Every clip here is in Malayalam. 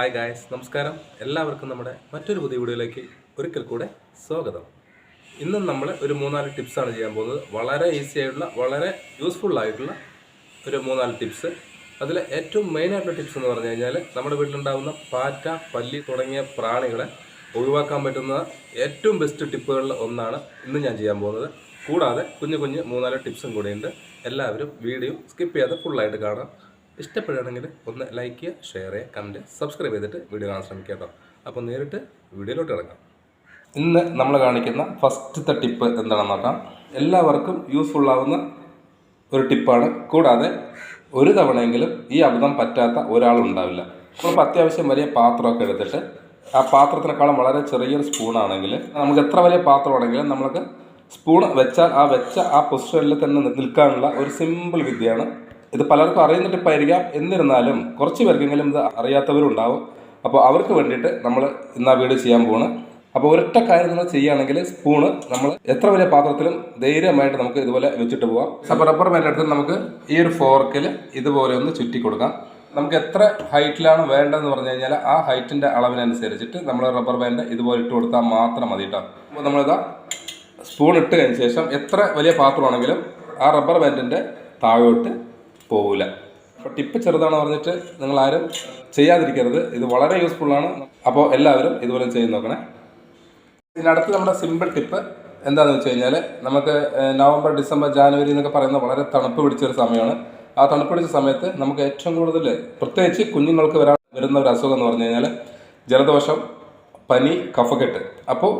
ഹായ് ഗായ്സ് നമസ്കാരം. എല്ലാവർക്കും നമ്മുടെ മറ്റൊരു പുതിയ വീഡിയോയിലേക്ക് ഒരിക്കൽ കൂടെ സ്വാഗതം. ഇന്നും നമ്മൾ ഒരു മൂന്നാൽ ടിപ്സാണ് ചെയ്യാൻ പോകുന്നത്. വളരെ ഈസി ആയിട്ടുള്ള വളരെ യൂസ്ഫുൾ ആയിട്ടുള്ള ഒരു മൂന്നാൽ ടിപ്സ് അതിൽ ഏറ്റവും മെയിൻ ആയിട്ടുള്ള ടിപ്സ് എന്ന് പറഞ്ഞു കഴിഞ്ഞാൽ നമ്മുടെ വീട്ടിലുണ്ടാകുന്ന പാറ്റ പല്ലി തുടങ്ങിയ പ്രാണികളെ ഒഴിവാക്കാൻ പറ്റുന്ന ഏറ്റവും ബെസ്റ്റ് ടിപ്പുകളിൽ ഒന്നാണ് ഇന്ന് ഞാൻ ചെയ്യാൻ പോകുന്നത്. കൂടാതെ കുഞ്ഞു കുഞ്ഞ് മൂന്നാൽ ടിപ്സും കൂടെയുണ്ട്. എല്ലാവരും വീഡിയോ സ്കിപ്പ് ചെയ്യാതെ ഫുള്ളായിട്ട് കാണാം. ഇഷ്ടപ്പെടുകയാണെങ്കിൽ ഒന്ന് ലൈക്ക് ചെയ്യുക ഷെയർ ചെയ്യുക കമന്റ് സബ്സ്ക്രൈബ് ചെയ്തിട്ട് വീഡിയോ കാണാൻ ശ്രമിക്കുക കേട്ടോ. അപ്പോൾ നേരിട്ട് വീഡിയോയിലോട്ട് ഇറങ്ങാം ഇന്ന് നമ്മൾ കാണിക്കുന്ന ഫസ്റ്റത്തെ ടിപ്പ് എന്താണെന്ന് നോക്കാം. എല്ലാവർക്കും യൂസ്ഫുൾ ആവുന്ന ഒരു ടിപ്പാണ് കൂടാതെ ഒരു തവണയെങ്കിലും ഈ അബദ്ധം പറ്റാത്ത ഒരാളുണ്ടാവില്ല നമ്മളിപ്പോൾ അത്യാവശ്യം വലിയ പാത്രമൊക്കെ എടുത്തിട്ട് ആ പാത്രത്തിനേക്കാളും വളരെ ചെറിയൊരു സ്പൂണാണെങ്കിൽ നമുക്ക് എത്ര വലിയ പാത്രമാണെങ്കിലും നമുക്ക് സ്പൂൺ വെച്ചാൽ ആ വെച്ച ആ പൊസിഷനിൽ തന്നെ നിൽക്കാനുള്ള ഒരു സിമ്പിൾ വിദ്യയാണ് ഇത് പലർക്കും അറിയുന്നിട്ടിപ്പായിരിക്കാം എന്നിരുന്നാലും കുറച്ച് പേർക്കെങ്കിലും ഇത് അറിയാത്തവരുണ്ടാവും. അപ്പോൾ അവർക്ക് വേണ്ടിയിട്ട് നമ്മൾ ഇന്ന് ആ വീഡിയോ ചെയ്യാൻ പോവാണ് അപ്പോൾ ഒരൊറ്റ കാര്യം നിങ്ങൾ ചെയ്യുകയാണെങ്കിൽ സ്പൂണ് നമ്മൾ എത്ര വലിയ പാത്രത്തിലും ധൈര്യമായിട്ട് നമുക്ക് ഇതുപോലെ വെച്ചിട്ട് പോവാം. അപ്പോൾ റബ്ബർ എടുത്ത് നമുക്ക് ഈ ഒരു ഫോർക്കിൽ ഇതുപോലെ ഒന്ന് ചുറ്റി കൊടുക്കാം. നമുക്ക് എത്ര ഹൈറ്റിലാണ് വേണ്ടതെന്ന് പറഞ്ഞു കഴിഞ്ഞാൽ ആ ഹൈറ്റിന്റെ അളവിനനുസരിച്ചിട്ട് നമ്മൾ റബ്ബർ ബാൻഡ് ഇതുപോലെ ഇട്ട് കൊടുത്താൽ മാത്രം മതി കേട്ടോ അപ്പോൾ നമ്മളിതാ സ്പൂൺ ഇട്ട് കഴിഞ്ഞ ശേഷം എത്ര വലിയ പാത്രമാണെങ്കിലും ആ റബ്ബർ ബാൻഡിന്റെ താഴോട്ട് പോവില്ല അപ്പോൾ ടിപ്പ് ചെറുതാണ് പറഞ്ഞിട്ട് നിങ്ങൾ ആരും ചെയ്യാതിരിക്കരുത്. ഇത് വളരെ യൂസ്ഫുള്ളാണ് അപ്പോൾ എല്ലാവരും ഇതുപോലെ ചെയ്ത് നോക്കണേ. ഇതിനടുത്ത് നമ്മുടെ സിമ്പിൾ ടിപ്പ് എന്താണെന്ന് വെച്ച് കഴിഞ്ഞാൽ നമുക്ക് നവംബർ ഡിസംബർ ജാനുവരി എന്നൊക്കെ പറയുന്ന വളരെ തണുപ്പ് പിടിച്ചൊരു സമയമാണ്. ആ തണുപ്പ് പിടിച്ച സമയത്ത് നമുക്ക് ഏറ്റവും കൂടുതൽ പ്രത്യേകിച്ച് കുഞ്ഞുങ്ങൾക്ക് വരാൻ വരുന്ന ഒരു അസുഖം എന്ന് പറഞ്ഞു കഴിഞ്ഞാൽ ജലദോഷം പനി കഫക്കെട്ട്. അപ്പോൾ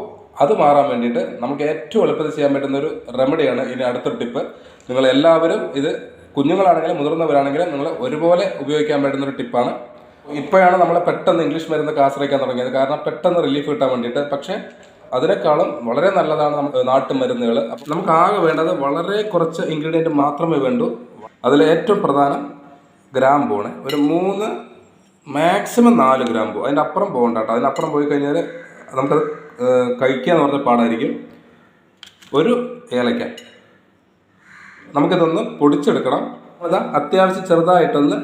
അത് മാറാൻ വേണ്ടിയിട്ട് നമുക്ക് ഏറ്റവും എളുപ്പത്തിൽ ചെയ്യാൻ പറ്റുന്ന ഒരു റെമഡിയാണ് ഇനി അടുത്തൊരു ടിപ്പ് നിങ്ങൾ എല്ലാവരും ഇത് കുഞ്ഞുങ്ങളാണെങ്കിലും മുതിർന്നവരാണെങ്കിലും നിങ്ങൾ ഒരുപോലെ ഉപയോഗിക്കാൻ പറ്റുന്ന ഒരു ടിപ്പാണ്. ഇപ്പോഴാണ് നമ്മൾ പെട്ടെന്ന് ഇംഗ്ലീഷ് മരുന്നൊക്കെ ആശ്രയിക്കാൻ തുടങ്ങിയത്. കാരണം പെട്ടെന്ന് റിലീഫ് കിട്ടാൻ വേണ്ടിയിട്ട്. പക്ഷേ അതിനേക്കാളും വളരെ നല്ലതാണ് നാട്ടു നാട്ടുമരുന്നുകൾ അപ്പം നമുക്ക് ആകെ വേണ്ടത് വളരെ കുറച്ച് ഇൻഗ്രീഡിയന്റ് മാത്രമേ വേണ്ടൂ. അതിൽ ഏറ്റവും പ്രധാനം ഗ്രാമ്പൂണ് ഒരു മൂന്ന് മാക്സിമം നാല് ഗ്രാമ്പൂ അതിന്റെ അപ്പുറം പോകണ്ട കേട്ടോ. അതിനപ്പുറം പോയി കഴിഞ്ഞാൽ നമുക്കത് കഴിക്കുക എന്ന് പറഞ്ഞ പാടായിരിക്കും. ഒരു ഏലക്ക. നമുക്കിതൊന്ന് പൊടിച്ചെടുക്കണം. അത് അത്യാവശ്യം ചെറുതായിട്ടൊന്ന്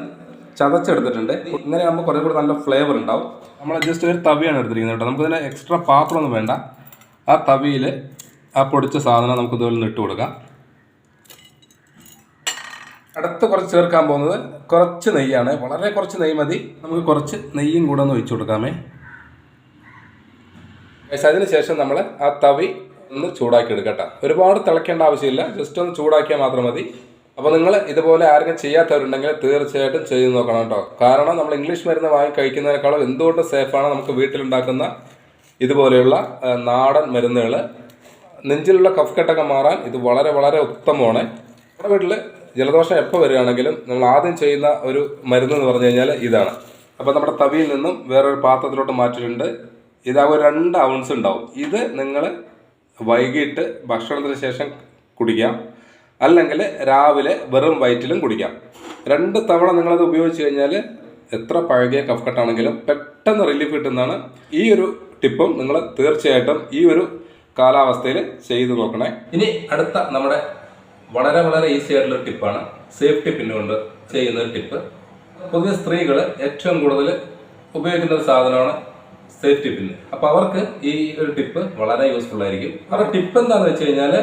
ചതച്ചെടുത്തിട്ടുണ്ട്. ഇങ്ങനെ ആകുമ്പോൾ കുറേ കൂടി നല്ല ഫ്ലേവർ ഉണ്ടാവും. നമ്മൾ ജസ്റ്റ് ഒരു തവിയാണ് എടുത്തിരിക്കുന്നത് കേട്ടോ. നമുക്കിതിന് എക്സ്ട്രാ പാത്രമൊന്നും വേണ്ട. ആ തവിയിൽ ആ പൊടിച്ച സാധനം നമുക്ക് ഇതുപോലെ ഇട്ട് കൊടുക്കാം. അടുത്ത് കുറച്ച് ചേർക്കാൻ പോകുന്നത് കുറച്ച് നെയ്യാണ്. വളരെ കുറച്ച് നെയ്യ് മതി. നമുക്ക് കുറച്ച് നെയ്യും കൂടെ ഒന്ന് ഒഴിച്ചു കൊടുക്കാമേ. Guys, അതിന് ശേഷം നമ്മൾ ആ തവി ഒന്ന് ചൂടാക്കി എടുക്കട്ടെ ഒരുപാട് തിളയ്ക്കേണ്ട ആവശ്യമില്ല. ജസ്റ്റ് ഒന്ന് ചൂടാക്കിയാൽ മാത്രം മതി. അപ്പോൾ നിങ്ങൾ ഇതുപോലെ ആരെങ്കിലും ചെയ്യാത്തവരുണ്ടെങ്കിൽ തീർച്ചയായിട്ടും ചെയ്ത് നോക്കണം കേട്ടോ. കാരണം നമ്മൾ ഇംഗ്ലീഷ് മരുന്ന് വാങ്ങി കഴിക്കുന്നതിനേക്കാളും എന്തുകൊണ്ട് സേഫാണ് നമുക്ക് വീട്ടിലുണ്ടാക്കുന്ന ഇതുപോലെയുള്ള നാടൻ മരുന്നുകൾ നെഞ്ചിലുള്ള കഫ്കെട്ടൊക്കെ മാറാൻ ഇത് വളരെ വളരെ ഉത്തമമാണ്. നമ്മുടെ വീട്ടിൽ ജലദോഷം എപ്പോൾ വരികയാണെങ്കിലും നമ്മൾ ആദ്യം ചെയ്യുന്ന ഒരു മരുന്ന് എന്ന് പറഞ്ഞു കഴിഞ്ഞാൽ ഇതാണ്. അപ്പോൾ നമ്മുടെ തവിയിൽ നിന്നും വേറൊരു പാത്രത്തിലോട്ട് മാറ്റിയിട്ടുണ്ട്. ഇതാകും രണ്ട് ഔൺസ് ഉണ്ടാവും. ഇത് നിങ്ങൾ വൈകിട്ട് ഭക്ഷണത്തിന് ശേഷം കുടിക്കാം. അല്ലെങ്കിൽ രാവിലെ വെറും വയറ്റിലും കുടിക്കാം. രണ്ട് തവണ നിങ്ങളത് ഉപയോഗിച്ച് കഴിഞ്ഞാൽ എത്ര പഴകിയ കഫ്കട്ടാണെങ്കിലും പെട്ടെന്ന് റിലീഫ് കിട്ടുന്നതാണ് ഈ ഒരു ടിപ്പും നിങ്ങൾ തീർച്ചയായിട്ടും ഈ ഒരു കാലാവസ്ഥയിൽ ചെയ്തു നോക്കണേ. ഇനി അടുത്ത നമ്മുടെ വളരെ വളരെ ഈസി ആയിട്ടുള്ള ടിപ്പാണ് സേഫ്റ്റി കൊണ്ട് ചെയ്യുന്ന ടിപ്പ് പൊതുവെ സ്ത്രീകൾ ഏറ്റവും കൂടുതൽ ഉപയോഗിക്കുന്ന ഒരു സാധനമാണ് സേഫ്റ്റി പിൻ അപ്പൊ അവർക്ക് ഈ ഒരു ടിപ്പ് വളരെ യൂസ്ഫുൾ ആയിരിക്കും. അവരുടെ ടിപ്പ് എന്താണെന്ന് വെച്ച് കഴിഞ്ഞാൽ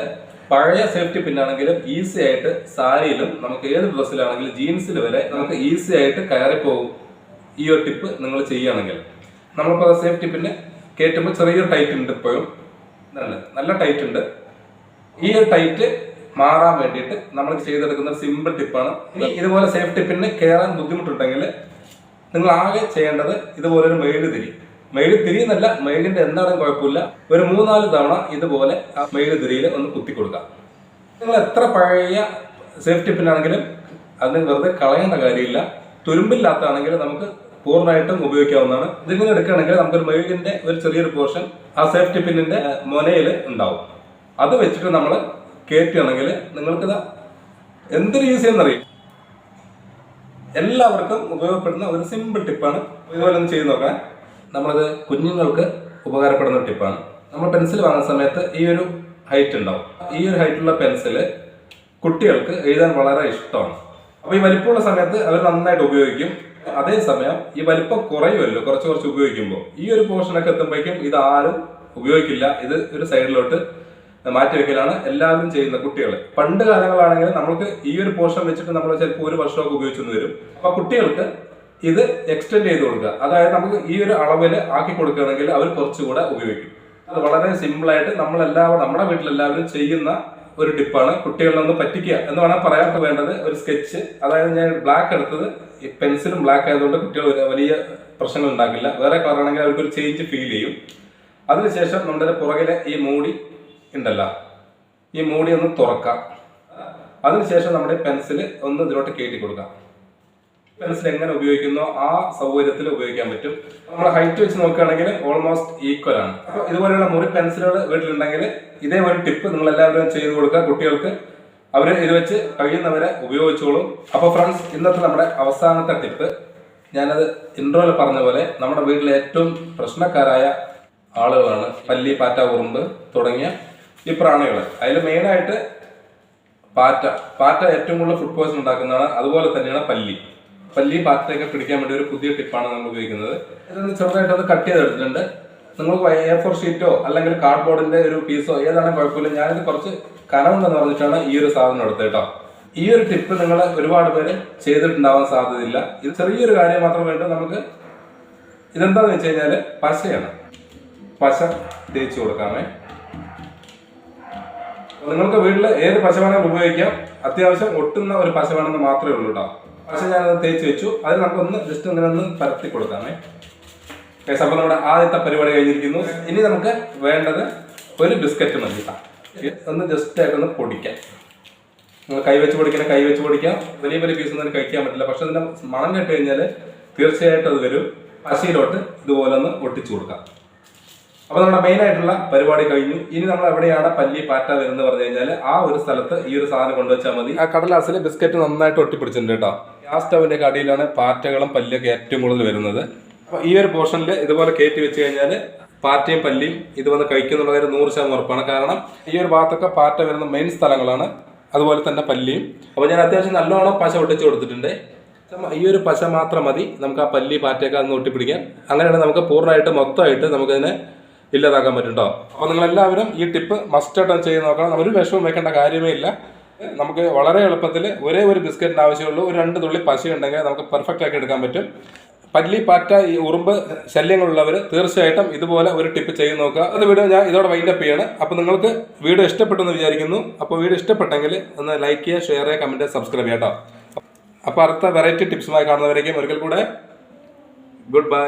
പഴയ സേഫ്റ്റി പിന്നാണെങ്കിലും ഈസി ആയിട്ട് സാരിയിലും നമുക്ക് ഏത് ഡ്രസ്സിലാണെങ്കിലും ജീൻസിൽ വരെ നമുക്ക് ഈസി ആയിട്ട് കയറി പോകും ഈ ഒരു ടിപ്പ് നിങ്ങൾ ചെയ്യുകയാണെങ്കിൽ. നമ്മളിപ്പോൾ സേഫ്റ്റി പിന്നെ കയറ്റുമ്പോൾ ചെറിയൊരു ടൈറ്റ് ഉണ്ട് ഇപ്പോഴും. നല്ല നല്ല ടൈറ്റ് ഉണ്ട്. ഈ ഒരു ടൈറ്റ് മാറാൻ വേണ്ടിയിട്ട് നമ്മൾ ചെയ്തെടുക്കുന്ന സിമ്പിൾ ടിപ്പാണ് ഇതുപോലെ സേഫ്റ്റി പിന്നെ കയറാൻ ബുദ്ധിമുട്ടുണ്ടെങ്കിൽ നിങ്ങൾ ആകെ ചെയ്യേണ്ടത് ഇതുപോലെ ഒരു മെഴുക് തിരിയുന്നല്ല മയിലിന്റെ എന്താണെങ്കിലും കുഴപ്പമില്ല. ഒരു മൂന്നാൽ തവണ ഇതുപോലെ ആ മയിൽ തിരിയിൽ ഒന്ന് കുത്തി കൊടുക്കാം നിങ്ങൾ എത്ര പഴയ സേഫ്റ്റി പിന്നാണെങ്കിലും അതിന് വെറുതെ കളയേണ്ട കാര്യമില്ല. തുരുമ്പില്ലാത്തതാണെങ്കിൽ നമുക്ക് പൂർണമായിട്ടും ഉപയോഗിക്കാവുന്നതാണ്. ഇതിങ്ങനെ എടുക്കുകയാണെങ്കിൽ നമുക്കൊരു മെഴുകിന്റെ ഒരു ചെറിയൊരു പോർഷൻ ആ സേഫ്റ്റി പിന്നിന്റെ മൊനയിൽ ഉണ്ടാവും. അത് വെച്ചിട്ട് നമ്മൾ കയറ്റുകയാണെങ്കിൽ നിങ്ങൾക്കിത് എന്തൊരു യൂസ് ചെയ്യുന്നറിയും എല്ലാവർക്കും ഉപയോഗപ്പെടുന്ന ഒരു സിമ്പിൾ ടിപ്പാണ് ഇതുപോലെ ഒന്ന് ചെയ്ത് നോക്കാം നമ്മളത് കുഞ്ഞുങ്ങൾക്ക് ഉപകാരപ്പെടുന്ന ഒരു ടിപ്പാണ്. നമ്മൾ പെൻസിൽ വാങ്ങുന്ന സമയത്ത് ഈ ഒരു ഹൈറ്റ് ഉണ്ടാവും. ഈ ഒരു ഹൈറ്റുള്ള പെൻസിൽ കുട്ടികൾക്ക് എഴുതാൻ വളരെ ഇഷ്ടമാണ്. അപ്പോൾ ഈ വലിപ്പമുള്ള സമയത്ത് അവർ നന്നായിട്ട് ഉപയോഗിക്കും. അതേസമയം ഈ വലിപ്പം കുറയുമല്ലോ കുറച്ച് കുറച്ച് ഉപയോഗിക്കുമ്പോൾ. ഈ ഒരു പോർഷനൊക്കെ എത്തുമ്പോഴേക്കും ഇത് ആരും ഉപയോഗിക്കില്ല. ഇത് ഒരു സൈഡിലോട്ട് മാറ്റി വെക്കലാണ് എല്ലാവരും ചെയ്യുന്ന കുട്ടികൾ. പണ്ട് കാലങ്ങളാണെങ്കിൽ നമുക്ക് ഈ ഒരു പോർഷൻ വെച്ചിട്ട് നമ്മൾ ചിലപ്പോൾ ഒരു വർഷമൊക്കെ ഉപയോഗിച്ചെന്ന് വരും. അപ്പൊ കുട്ടികൾക്ക് ഇത് എക്സ്റ്റെൻഡ് ചെയ്ത് കൊടുക്കുക. അതായത് നമുക്ക് ഈ ഒരു അളവിൽ ആക്കി കൊടുക്കുകയാണെങ്കിൽ അവർ കുറച്ചുകൂടെ ഉപയോഗിക്കും. അത് വളരെ സിമ്പിളായിട്ട് നമ്മളെല്ലാവരും നമ്മുടെ വീട്ടിലെല്ലാവരും ചെയ്യുന്ന ഒരു ടിപ്പാണ് കുട്ടികളിൽ ഒന്ന് പറ്റിക്കുക എന്ന് വേണം പറയാൻ. വേണ്ടത് ഒരു സ്കെച്ച് അതായത് ഞാൻ ബ്ലാക്ക് എടുത്തത് ഈ പെൻസിലും ബ്ലാക്ക് ആയതുകൊണ്ട് കുട്ടികൾ വലിയ പ്രശ്നങ്ങൾ ഉണ്ടാക്കില്ല. വേറെ കളർ ആണെങ്കിൽ അവർക്ക് ഒരു ചേഞ്ച് ഫീൽ ചെയ്യും. അതിനുശേഷം നമ്മുടെ പുറകിലെ ഈ മൂടി ഉണ്ടല്ലോ. ഈ മൂടി ഒന്ന് തുറക്കാം. അതിനുശേഷം നമ്മുടെ പെൻസിൽ ഒന്ന് ഇതിലോട്ട് കയറ്റി കൊടുക്കാം. പെൻസിൽ എങ്ങനെ ഉപയോഗിക്കുന്നോ ആ സൗകര്യത്തിൽ ഉപയോഗിക്കാൻ പറ്റും. നമ്മൾ ഹൈറ്റ് വെച്ച് നോക്കുകയാണെങ്കിൽ ഓൾമോസ്റ്റ് ഈക്വൽ ആണ്. അപ്പോൾ ഇതുപോലെയുള്ള മുറി പെൻസിലുകൾ വീട്ടിലുണ്ടെങ്കിൽ ഇതേ ഒരു ടിപ്പ് നിങ്ങൾ എല്ലാവരും ചെയ്തു കൊടുക്കുക. കുട്ടികൾക്ക് അവർ ഇത് വെച്ച് കഴിയുന്നവരെ ഉപയോഗിച്ചോളും. അപ്പോൾ ഫ്രണ്ട്സ് ഇന്നത്തെ നമ്മുടെ അവസാനത്തെ ടിപ്പ് ഞാനത് ഇൻട്രോയിൽ പറഞ്ഞ പോലെ നമ്മുടെ വീട്ടിലെ ഏറ്റവും പ്രശ്നക്കാരായ ആളുകളാണ് പല്ലി പാറ്റ ഉറുമ്പ് തുടങ്ങിയ ഈ പ്രാണികൾ അതിൽ മെയിനായിട്ട് പാറ്റ. പാറ്റ ഏറ്റവും കൂടുതൽ ഫുഡ് പോയ്സൺ ഉണ്ടാക്കുന്നതാണ്. അതുപോലെ തന്നെയാണ് പല്ലി. പല്ലി പാറ്റയൊക്കെ പിടിക്കാൻ വേണ്ടി ഒരു പുതിയ ടിപ്പാണ് നമ്മൾ ഉപയോഗിക്കുന്നത്. ഇതൊന്ന് ചെറുതായിട്ട് ഒന്ന് കട്ട് ചെയ്തെടുത്തിട്ടുണ്ട് നിങ്ങൾക്ക് എ ഫോർ ഷീറ്റോ അല്ലെങ്കിൽ കാർഡ്ബോർഡിന്റെ ഒരു പീസോ ഏതാണെങ്കിൽ കുഴപ്പമില്ല. ഞാനിത് കുറച്ച് കനമുണ്ടെന്ന് പറഞ്ഞിട്ടാണ് ഈ ഒരു സാധനം എടുത്തത് കേട്ടോ ഈ ഒരു ടിപ്പ് നിങ്ങൾ ഒരുപാട് പേര് ചെയ്തിട്ടുണ്ടാവാൻ സാധ്യതയില്ല. ഇത് ചെറിയൊരു കാര്യം മാത്രം വേണ്ട നമുക്ക് ഇതെന്താന്ന് വെച്ച് കഴിഞ്ഞാൽ പശയാണ്. പശ തേച്ച് കൊടുക്കാമേ. നിങ്ങൾക്ക് വീട്ടിൽ ഏത് പശ വേണമെങ്കിലും ഉപയോഗിക്കാം. അത്യാവശ്യം ഒട്ടുന്ന ഒരു പശ വേണമെന്ന് മാത്രമേ ഉള്ളൂ കേട്ടോ പശ ഞാനത് തേച്ച് വെച്ചു. അത് നമുക്കൊന്ന് ജസ്റ്റ് ഇങ്ങനെ ഒന്ന് പരത്തി കൊടുക്കാമേ. ഓക്കെ അപ്പോൾ നമ്മുടെ ആദ്യത്തെ പരിപാടി കഴിഞ്ഞിരിക്കുന്നു. ഇനി നമുക്ക് വേണ്ടത് ഒരു ബിസ്ക്കറ്റ് മതി ഒന്ന് ജസ്റ്റ് ആയിട്ടൊന്ന് പൊടിക്കാം. നിങ്ങൾ കൈ വെച്ച് പൊടിക്കണം കൈ വെച്ച് പൊടിക്കാം. വലിയ വലിയ പീസ് ഒന്നും കഴിക്കാൻ പറ്റില്ല. പക്ഷെ അതിന്റെ മണം കേട്ട് കഴിഞ്ഞാൽ തീർച്ചയായിട്ടും അത് വരും. പശയിലോട്ട് ഇതുപോലെ ഒന്ന് ഒട്ടിച്ചു കൊടുക്കാം. അപ്പോൾ നമ്മുടെ മെയിൻ ആയിട്ടുള്ള പരിപാടി കഴിഞ്ഞു. ഇനി നമ്മൾ എവിടെയാണ് പല്ലി പാറ്റ വരുന്നത് പറഞ്ഞു കഴിഞ്ഞാൽ ആ ഒരു സ്ഥലത്ത് ഈ ഒരു സാധനം കൊണ്ടുവച്ചാൽ മതി. ആ കടലാസിൽ ബിസ്ക്കറ്റ് നന്നായിട്ട് ഒട്ടിപ്പിടിച്ചിട്ടുണ്ട് കേട്ടോ. ഗ്യാസ് സ്റ്റവിന്റെ അടിയിലാണ് പാറ്റകളും പല്ലിയൊക്കെ ഏറ്റവും കൂടുതൽ വരുന്നത്. അപ്പൊ ഈ ഒരു പോർഷനിൽ ഇതുപോലെ കയറ്റി വെച്ച് കഴിഞ്ഞാൽ പാറ്റയും പല്ലിയും ഇത് വന്ന് കഴിക്കുന്നുള്ള കാര്യം നൂറ് ശതമാനം ഉറപ്പാണ്. കാരണം ഈ ഒരു ഭാഗത്തൊക്കെ പാറ്റ വരുന്ന മെയിൻ സ്ഥലങ്ങളാണ്. അതുപോലെ തന്നെ പല്ലിയും. അപ്പൊ ഞാൻ അത്യാവശ്യം നല്ലോണം പശ ഒട്ടിച്ച് കൊടുത്തിട്ടുണ്ട്. ഈ ഒരു പശ മാത്രം മതി. നമുക്ക് ആ പല്ലി പാറ്റയൊക്കെ അന്ന് ഒട്ടിപ്പിടിക്കാൻ. അങ്ങനെയാണ് നമുക്ക് പൂർണമായിട്ട് മൊത്തമായിട്ട് നമുക്കതിനെ ഇല്ലാതാക്കാൻ പറ്റും കേട്ടോ നിങ്ങൾ എല്ലാവരും ഈ ടിപ്പ് മസ്റ്റ് മസ്റ്റായിട്ട് ചെയ്ത് നോക്കണം. ഒരു വിഷമം വെക്കേണ്ട കാര്യമേ ഇല്ല. നമുക്ക് വളരെ എളുപ്പത്തിൽ ഒരേ ഒരു ബിസ്ക്കറ്റിന് ആവശ്യമുള്ളൂ ഒരു രണ്ട് തുള്ളി പശ ഉണ്ടെങ്കിൽ നമുക്ക് പെർഫെക്റ്റ് ആക്കി എടുക്കാൻ പറ്റും. പല്ലി പാറ്റ ഈ ഉറുമ്പ് ശല്യങ്ങളുള്ളവർ തീർച്ചയായിട്ടും ഇതുപോലെ ഒരു ടിപ്പ് ചെയ്ത് നോക്കുക. അത് വീഡിയോ ഞാൻ ഇതോടെ വൈൻഡപ്പ് ചെയ്യാണ്. അപ്പോൾ നിങ്ങൾക്ക് വീഡിയോ ഇഷ്ടപ്പെട്ടു എന്ന് വിചാരിക്കുന്നു. അപ്പോൾ വീഡിയോ ഇഷ്ടപ്പെട്ടെങ്കിൽ ഒന്ന് ലൈക്ക് ചെയ്യുക ഷെയർ ചെയ്യുക കമന്റ് സബ്സ്ക്രൈബ് ചെയ്യാം കേട്ടോ അപ്പോൾ അടുത്ത വെറൈറ്റി ടിപ്സുമായി കാണുന്നവരേക്കും ഒരിക്കൽ കൂടെ. Good bye